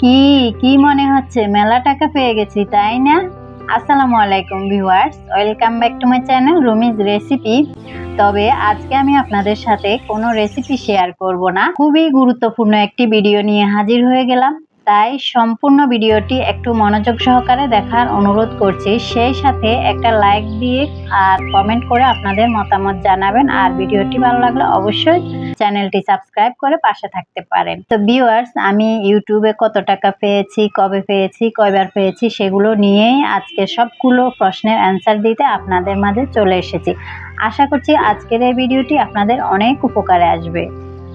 কি কি মনে হচ্ছে? মেলা টাকা পেয়ে গেছি, তাই না? আসসালামু আলাইকুম, viewers. Welcome back to my channel Rumi's recipe. তবে আজকে আমি আপনাদের সাথে কোনো রেসিপি শেয়ার করব না। খুবই গুরুত্বপূর্ণ একটি ভিডিও নিয়ে হাজির হয়ে গেলাম। তাই সম্পূর্ণ ভিডিওটি একটু মনোযোগ সহকারে দেখার অনুরোধ করছি। সেই সাথে একটা লাইক দিয়ে আর কমেন্ট করে আপনাদের মতামত জানাবেন। আর ভিডিওটি ভালো লাগলে অবশ্যই চ্যানেলটি সাবস্ক্রাইব করে পাশে থাকতে পারেন। তো ভিউয়ার্স আমি ইউটিউবে কত টাকা পেয়েছি, কবে পেয়েছি, কয়বার পেয়েছি, সেগুলো নিয়েই আজকে সবগুলো প্রশ্নের অ্যান্সার দিতে আপনাদের মাঝে চলে এসেছি। আশা করছি আজকের এই ভিডিওটি আপনাদের অনেক উপকারে আসবে।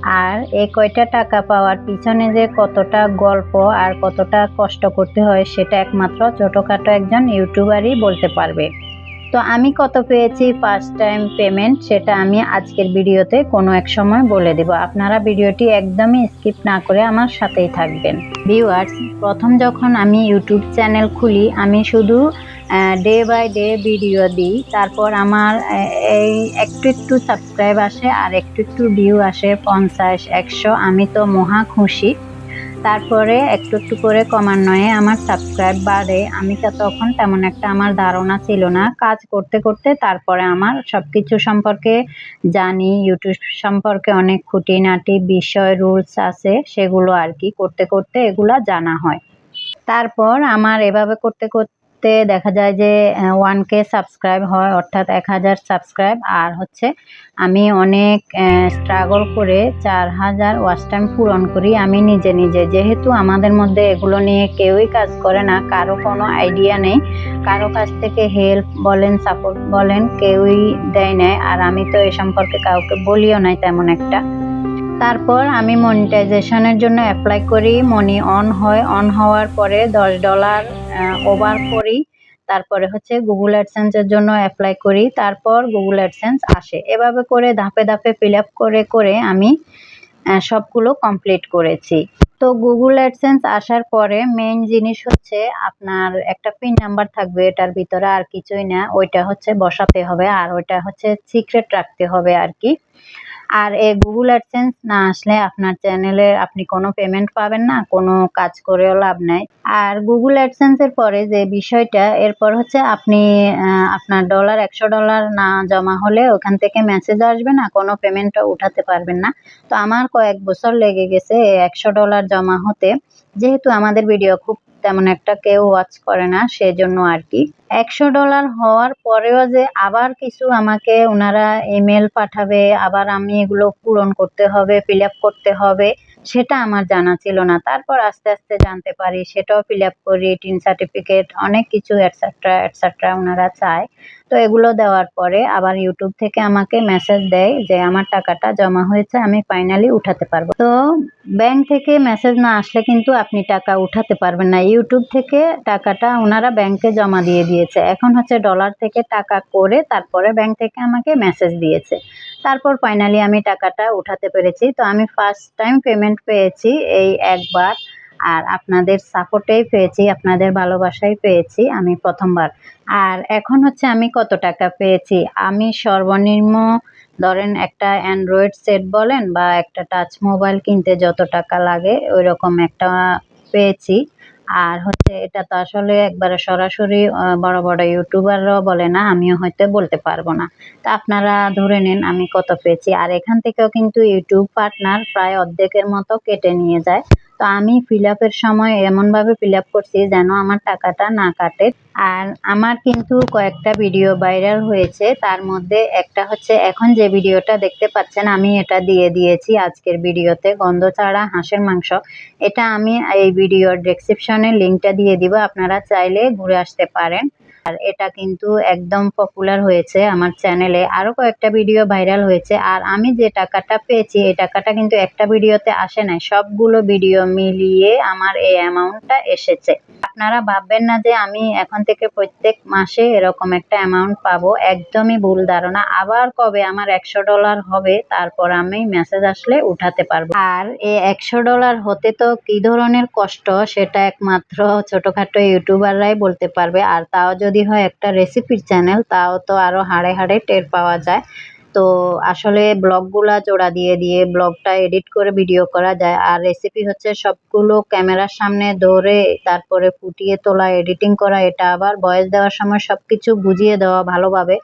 আর এই কয়টা টাকা পাওয়ার পিছনে যে কতটা গল্প আর কতটা কষ্ট করতে হয় সেটা একমাত্র ছোটোখাটো একজন ইউটিউবারই বলতে পারবে। তো আমি কত পেয়েছি? ফার্স্ট টাইম পেমেন্ট সেটা আমি আজকের ভিডিওতে কোনো এক সময় বলে দেব। আপনারা ভিডিওটি একদমই স্কিপ না করে আমার সাথেই থাকবেন। ভিউয়ার্স প্রথম যখন আমি ইউটিউব চ্যানেল খুলি, আমি শুধু ডে বাই ডে ভিডিও দিই। তারপর আমার এই একটু একটু সাবস্ক্রাইব আসে আর একটু একটু ভিউ আসে, পঞ্চাশ, একশো। আমি তো মহা খুশি। তারপরে একটু একটু করে ক্রমান্বয়ে আমার সাবস্ক্রাইব বাড়ে। আমি তো তখন তেমন একটা আমার ধারণা ছিল না। কাজ করতে করতে তারপরে আমার সব কিছু সম্পর্কে জানি ইউটিউব সম্পর্কে অনেক খুঁটিনাটি, বিষয় রুলস আছে, সেগুলো আর কি। করতে করতে এগুলা জানা হয়। তারপর আমার এভাবে করতে করতে করতে দেখা যায় যে ওয়ান কে সাবস্ক্রাইব হয়, অর্থাৎ এক হাজার সাবস্ক্রাইব আর হচ্ছে, আমি অনেক স্ট্রাগল করে চার হাজার ওয়াচ টাইম পূরণ করি আমি নিজে নিজে। যেহেতু আমাদের মধ্যে এগুলো নিয়ে কেউই কাজ করে না, কারও কোনো আইডিয়া নেই, কারও কাছ থেকে হেল্প বলেন সাপোর্ট বলেন, কেউই দেয় নাই। আর আমি তো এ সম্পর্কে কাউকে বলিও নাই তেমন একটা। তারপর আমি মনিটাইজেশনের জন্য অ্যাপ্লাই করি মনি অন হয় অন হওয়ার পরে দশ ডলার ওভার করি। তারপরে হচ্ছে গুগল অ্যাডসেন্সের জন্য অ্যাপ্লাই করি, তারপর গুগল অ্যাডসেন্স আসে। এভাবে করে ধাপে ধাপে ফিল আপ করে করে আমি সবগুলো কমপ্লিট করেছি। তো গুগল অ্যাডসেন্স আসার পরে মেইন জিনিস হচ্ছে আপনার একটা পিন নাম্বার থাকবে, এটার ভিতরে আর কিছুই না। ওইটা হচ্ছে বসাতে হবে, আর ওইটা হচ্ছে সিক্রেট রাখতে হবে আর কি। আর এই গুগল অ্যাডসেন্স না আসলে আপনার চ্যানেলে আপনি কোনো পেমেন্ট পাবেন না, কোনো কাজ করেও লাভ নাই। আর গুগল অ্যাডসেন্সের পরে যে বিষয়টা, এরপর হচ্ছে আপনি আপনার ডলার একশো ডলার না জমা হলে ওখান থেকে মেসেজ আসবে না, কোনো পেমেন্টও উঠাতে পারবেন না। তো আমার কয়েক বছর লেগে গেছে একশো ডলার জমা হতে। যেহেতু আমাদের ভিডিও খুব তেমন একটা কেউ ওয়াচ করে না, সেজন্য আর কি একশো ডলার হওয়ার পরেও যে আবার কিছু আমাকে ওনারা ইমেল পাঠাবে, আবার আমি এগুলো পূরণ করতে হবে ফিল আপ করতে হবে সেটা আমার জানা ছিল না। তারপর আস্তে আস্তে জানতে পারি, সেটাও ফিল আপ করি টিন সার্টিফিকেট অনেক কিছু অ্যাটসেট্রা অ্যাটসেট্রা ওনারা চায়। তো এগুলো দেওয়ার পরে আবার ইউটিউব থেকে আমাকে মেসেজ দেয় যে, আমার টাকাটা জমা হয়েছে, আমি ফাইনালি উঠাতে পারব। তো ব্যাংক থেকে মেসেজ না আসলে কিন্তু আপনি টাকা উঠাতে পারবেন না। ইউটিউব থেকে টাকাটা ওনারা ব্যাংকে জমা দিয়ে দিয়েছে। এখন হচ্ছে ডলার থেকে টাকা করে তারপরে ব্যাংক থেকে আমাকে মেসেজ দিয়েছে। তারপর ফাইনালি আমি টাকাটা উঠাতে পেরেছি। তো আমি ফার্স্ট টাইম পেমেন্ট পেয়েছি এই একবার। আর আপনাদের সাপোর্টেই পেয়েছি, আপনাদের ভালোবাসাই পেয়েছি আমি প্রথমবার। আর এখন হচ্ছে আমি কত টাকা পেয়েছি? আমি সর্বনিম্ন ধরেন একটা অ্যান্ড্রয়েড সেট বলেন বা একটা টাচ মোবাইল কিনতে যত টাকা লাগে ওই রকম একটা পেয়েছি। আর হচ্ছে এটা তো আসলে একবারে সরাসরি বড় বড় ইউটিউবাররাও বলে না, আমিও হয়তো বলতে পারব না। তা আপনারা ধরে নিন আমি কত পেয়েছি। আর এখান থেকেও কিন্তু ইউটিউব পার্টনার প্রায় অর্ধেকের মতো কেটে নিয়ে যায়। তো আমি ফিল আপের সময় এমনভাবে ফিল আপ করছি যেন আমার টাকাটা না কাটে। আর আমার কিন্তু কয়েকটা ভিডিও ভাইরাল হয়েছে, তার মধ্যে একটা হচ্ছে এখন যে ভিডিওটা দেখতে পাচ্ছেন, আমি এটা দিয়ে দিয়েছি আজকের ভিডিওতে গন্ধ ছাড়া হাঁসের মাংস। এটা আমি এই ভিডিওর ডেসক্রিপশনে লিঙ্কটা দিয়ে দিব, আপনারা চাইলে ঘুরে আসতে পারেন। আর এটা কিন্তু একদম পপুলার হয়েছে আমার চ্যানেলে আরও কয়েকটা ভিডিও ভাইরাল হয়েছে। আর আমি যে টাকাটা পেয়েছি, এই টাকাটা কিন্তু একটা ভিডিওতে আসে নাই। সবগুলো ভিডিও মিলিয়ে আমার এই অ্যামাউন্টটা এসেছে। আপনারা ভাববেন না যে আমি এখন থেকে প্রত্যেক মাসে এরকম একটা অ্যামাউন্ট পাবো। একদমই ভুল ধারণা। আবার কবে আমার একশো ডলার হবে, তারপর আমি মেসেজ আসলে উঠাতে পারব। আর এই একশো ডলার হতে তো কি ধরনের কষ্ট, সেটা একমাত্র ছোটখাটো ইউটিউবাররাই বলতে পারবে। আর তাও যদি হয় একটা রেসিপির চ্যানেল তাও তো আরও হাড়ে হাড়ে টের পাওয়া যায়। তো আসলে ব্লগগুলা জোড়া দিয়ে দিয়ে ব্লগটা এডিট করে ভিডিও করা যায়। আর রেসিপি হচ্ছে সবগুলো ক্যামেরার সামনে ধরে তারপরে ফুটিয়ে তোলা এডিটিং করা, এটা আবার বয়স দেওয়ার সময় সব কিছু বুঝিয়ে দেওয়া ভালোভাবে।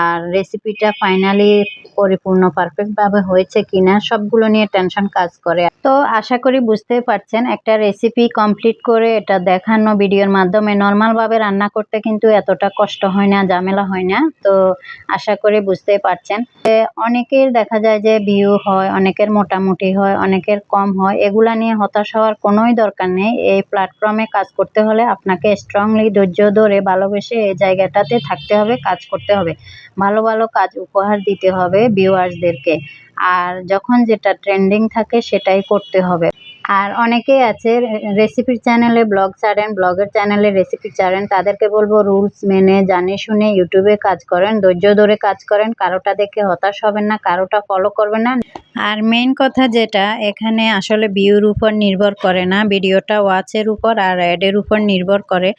আর রেসিপিটা ফাইনালি পরিপূর্ণ পারফেক্টভাবে হয়েছে কিনা সবগুলো নিয়ে টেনশন কাজ করে। তো আশা করি বুঝতেই পারছেন, একটা রেসিপি কমপ্লিট করে এটা দেখানো ভিডিওর মাধ্যমে নর্মালভাবে রান্না করতে কিন্তু এতটা কষ্ট হয় না, ঝামেলা হয় না। তো আশা করি বুঝতেই পারছেন। অনেকের দেখা যায় যে ভিউ হয়, অনেকের মোটামুটি হয়, অনেকের কম হয়। এগুলা নিয়ে হতাশ হওয়ার কোনোই দরকার নেই। এই প্ল্যাটফর্মে কাজ করতে হলে আপনাকে স্ট্রংলি ধৈর্য ধরে ভালোবেসে এই জায়গাটাতে থাকতে হবে, কাজ করতে হবে। ভালো ভালো কাজ উপহার দিতে হবে ভিউয়ার্সদেরকে আর যখন যেটা ট্রেন্ডিং থাকে সেটাই করতে হবে। আর অনেকেই আছে রেসিপির চ্যানেলে ব্লগ ছাড়েন ব্লগের চ্যানেলে রেসিপি ছাড়েন, তাদেরকে বলব রুলস মেনে, জানে, শুনে ইউটিউবে কাজ করেন, ধৈর্য ধরে কাজ করেন, কারোটা দেখে হতাশ হবেন না, কারোটা ফলো করবেন না। আর মেইন কথা যেটা, এখানে আসলে ভিউর উপর নির্ভর করে না ভিডিওটা ওয়াচের উপর আর অ্যাডের উপর নির্ভর করে।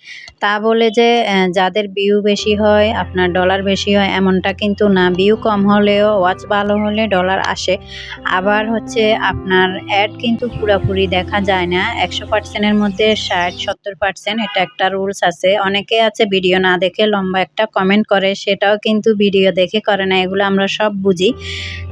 তা বলে যে যাদের ভিউ বেশি হয়, আপনার ডলার বেশি হয়, এমনটা কিন্তু না। ভিউ কম হলেও ওয়াচ ভালো হলে ডলার আসে। আবার হচ্ছে, আপনার অ্যাড কিন্তু পুরোপুরি দেখা যায় না। একশো পার্সেন্টের মধ্যে ষাট সত্তর পার্সেন্ট এটা একটা রুলস আছে। অনেকে আছে ভিডিও না দেখে লম্বা একটা কমেন্ট করে, সেটাও কিন্তু ভিডিও দেখে করে না, এগুলো আমরা সব বুঝি।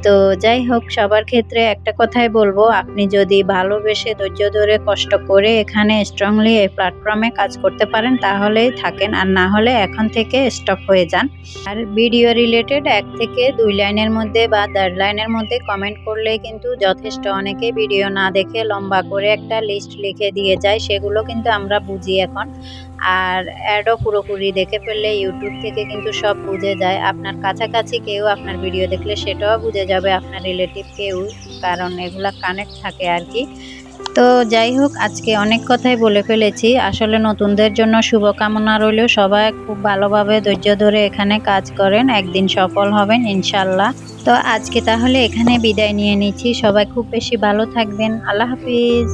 তো যাই হোক, সবার ক্ষেত্রে একটা কথাই বলব, আপনি যদি ভালোবেসে ধৈর্য ধরে কষ্ট করে এখানে স্ট্রংলি এই প্ল্যাটফর্মে কাজ করতে পারেন, তাহলেই থাকেন। আর না হলে এখন থেকে স্টপ হয়ে যান। আর ভিডিও রিলেটেড এক থেকে দুই লাইনের মধ্যে বা দেড় লাইনের মধ্যে কমেন্ট করলে কিন্তু যথেষ্ট। অনেকে ভিডিও না দেখে লম্বা করে একটা লিস্ট লিখে দিয়ে যায়, সেগুলো কিন্তু আমরা বুঝি এখন। আর অ্যাডও পুরোপুরি দেখে ফেললে ইউটিউব থেকে কিন্তু সব বুঝে যায়। আপনার কাছাকাছি কেউ আপনার ভিডিও দেখলে সেটাও বুঝে যাবে, আপনার রিলেটিভ কেউ, কারণ এগুলা কানেক্ট থাকে আর কি। তো যাই হোক, আজকে অনেক কথাই বলে ফেলেছি। আসলে নতুনদের জন্য শুভকামনা রইল। সবাই খুব ভালোভাবে ধৈর্য ধরে এখানে কাজ করেন। একদিন সফল হবেন ইনশাল্লাহ তো আজকে তাহলে এখানে বিদায় নিয়ে নিচ্ছি। সবাই খুব বেশি ভালো থাকবেন। আল্লাহ হাফিজ।